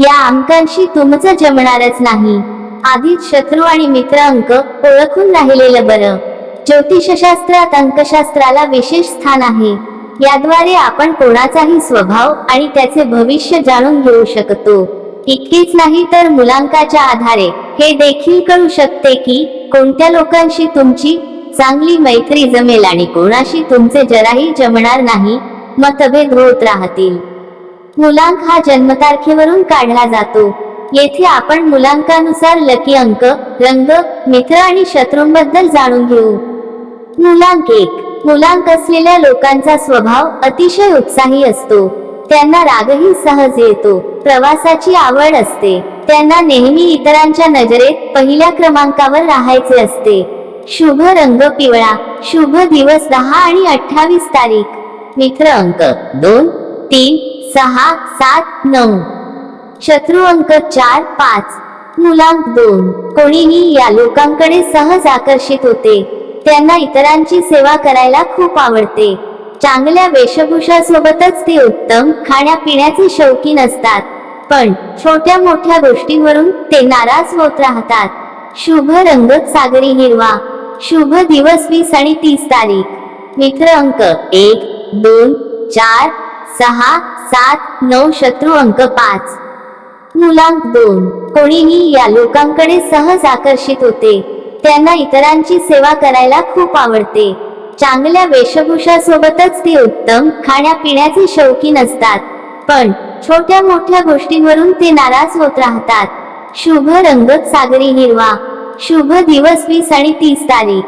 या अंकांशी तुमचं जमणारच नाही. आधीच शत्रू आणि मित्र अंक ओळखून राहिलेलं बरं. ज्योतिषशास्त्रात अंकशास्त्राला विशेष स्थान आहे. याद्वारे आपण कोणाचाही स्वभाव आणि त्याचे भविष्य जाणून घेऊ शकतो. इतकीच नाही तर मुलांकाच्या आधारे हे देखील कळू शकते की कोणत्या लोकांशी तुमची चांगली मैत्री जमेल आणि कोणाशी तुमचे जराही जमणार नाही मतभेद होत राहतील. मुलांक हा जन्मतारखेवरून काढला जातो. येथे आपण मुलांकानुसार लकी अंक रंग मित्र आणि शत्रूंबद्दल जाणून घेऊ. मुलांक एक. मुलांक असलेल्या लोकांचा स्वभाव अतिशय उत्साही असतो. त्यांना रागही सहज येतो. प्रवासाची आवड असते. त्यांना नेहमी इतरांच्या नजरेत पहिल्या क्रमांकावर राहायचे असते. शुभ रंग पिवळा. शुभ दिवस दहा आणि अठ्ठावीस तारीख. मित्र अंक दोन तीन सहा सात नऊ. शत्रू अंक चार पाच. मुलांक दोन. कोणीही या लोकांकडे सहज आकर्षित होते. त्यांना इतरांची सेवा करायला खूप आवडते. चांगल्या वेशभूषा सोबतच ते उत्तम खाण्यापिण्याचे शौकीन असतात. पण छोट्या मोठ्या गोष्टींवरून ते नाराज होत राहतात. शुभ रंग सागरी हिरवा. शुभ दिवस वीस आणि तीस तारीख. मित्र अंक एक दोन चार सहा सात नऊ शत्रू अंक पाच. मुलांक दोन. कोणीही या लोकांकडे सहज आकर्षित होते. त्यांना इतरांची सेवा करायला खूप आवडते. चांगल्या वेशभूषा सोबतच ते उत्तम खाण्यापिण्याचे शौकीन असतात. पण छोट्या मोठ्या गोष्टींवरून ते नाराज होत राहतात. शुभ रंग सागरी हिरवा. शुभ दिवस वीस आणि तीस तारीख.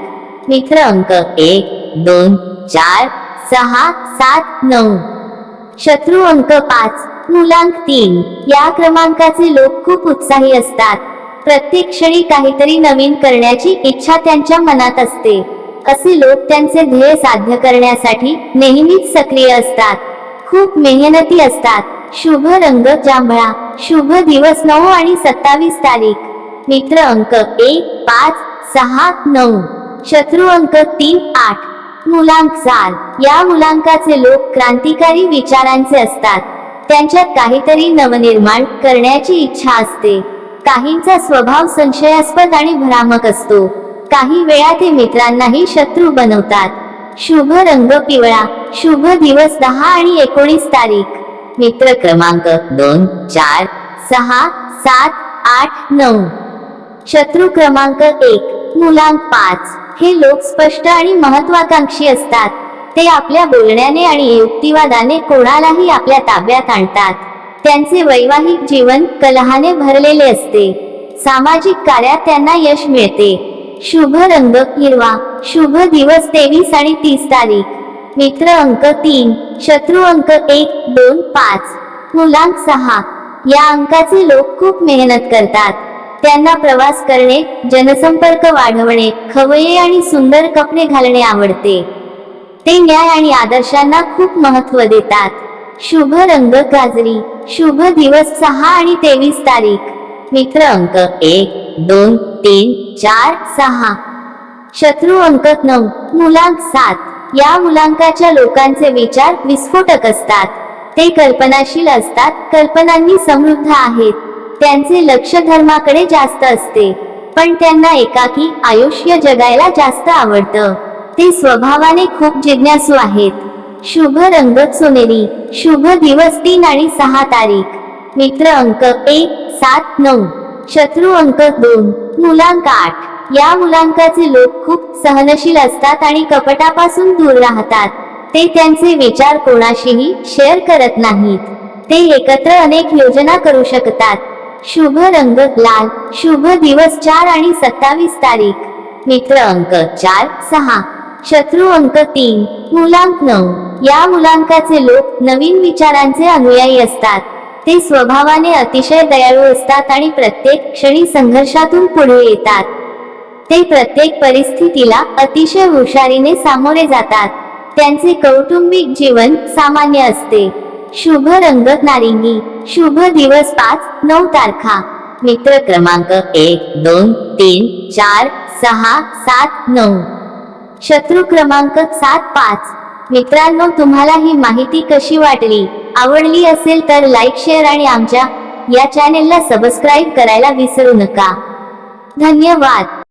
मित्र अंक एक दोन चार सहा सात नऊ. शत्रू अंक पाच मुलांक तीन. या क्रमांकाचे लोक खूप उत्साही असतात. प्रत्येक क्षणी काहीतरी नवीन करण्याची इच्छा त्यांच्या मनात असते. असे लोक त्यांचे ध्येय साध्य करण्यासाठी नेहमीच सक्रिय असतात. खूप मेहनती असतात. शुभ रंग जांभळा शुभ दिवस नऊ आणि सत्तावीस तारीख. मित्र अंक एक पाच सहा नऊ. शत्रू अंक तीन आठ. मुलांक चार या मुलांकाचे लोक क्रांतिकारी विचारांचे असतात. त्यांच्यात काहीतरी नवनिर्माण करण्याची इच्छा असते. काहींचा स्वभाव संशयास्पद आणि भ्रामक असतो. काही वेळा ते मित्रांनाही शत्रू बनवतात. शुभ रंग पिवळा. शुभ दिवस दहा आणि एकोणीस तारीख. मित्र क्रमांक दोन चार सहा सात आठ नऊ. शत्रू क्रमांक एक. मुलांक पाच. हे लोक स्पष्ट आणि महत्वाकांक्षी असतात. ते आपल्या बोलण्याने आणि युक्तिवादाने कोणालाही आपल्या ताब्यात आणतात. त्यांचे वैवाहिक जीवन कलहाने भरलेले असते. सामाजिक कार्यात त्यांना यश मिळते. शुभ रंग हिरवा शुभ दिवस तेवीस आणि तीस तारीख. मित्र अंक तीन शत्रू अंक एक दोन पाच. मुलांक सहा. या अंकाचे लोक खूप मेहनत करतात. त्यांना प्रवास करणे जनसंपर्क वाढवणे खवये आणि सुंदर कपडे घालणे आवडते. ते न्याय आणि आदर्शांना खूप महत्त्व देतात. शुभ रंग गाजरी शुभ दिवस सहा आणि तेवीस तारीख. मित्र अंक एक दोन तीन चार सहा. शत्रू अंक नऊ मुलांक सात. या मुलांकाच्या लोकांचे विचार विस्फोटक असतात. ते कल्पनाशील असतात कल्पनांनी समृद्ध आहेत. त्यांचे लक्ष धर्माकडे जास्त असते. पण त्यांना एकाकी आयुष्य जगायला जास्त आवडतं. ते स्वभावाने खूप जिज्ञासू आहेत. शुभ रंग सोनेरी शुभ दिवस तीन आणि सहा तारीख. मित्र अंक एक सात नऊ. शत्रू अंक दोन. मुलांक आठ. या मुलांकाचे लोक खूप सहनशील असतात आणि कपटापासून दूर राहतात. ते त्यांचे विचार कोणाशीही शेअर करत नाहीत. ते एकत्र अनेक योजना करू शकतात. शुभ रंग लाल. शुभ दिवस चार आणि सत्तावीस तारीख. मित्र अंक चार सहा. शत्रू अंक तीन मुलांक नऊ. या मुलांकाचे लोक नवीन विचारांचे अनुयायी असतात. ते स्वभावाने अतिशय दयाळू असतात आणि प्रत्येक क्षणी संघर्षातून पुढे येतात. ते प्रत्येक परिस्थितीला अतिशय हुशारीने सामोरे जातात. त्यांचे कौटुंबिक जीवन सामान्य असते. शुभ रंग नारिंगी. शुभ दिवस पाच नऊ तारखा. मित्र क्रमांक एक दोन तीन चार सहा सात नऊ. शत्रू क्रमांक सात पाच. मित्रांनो तुम्हाला ही माहिती कशी वाटली? आवडली असेल तर लाईक शेअर आणि आमच्या या चॅनेलला सबस्क्राईब करायला विसरू नका. धन्यवाद.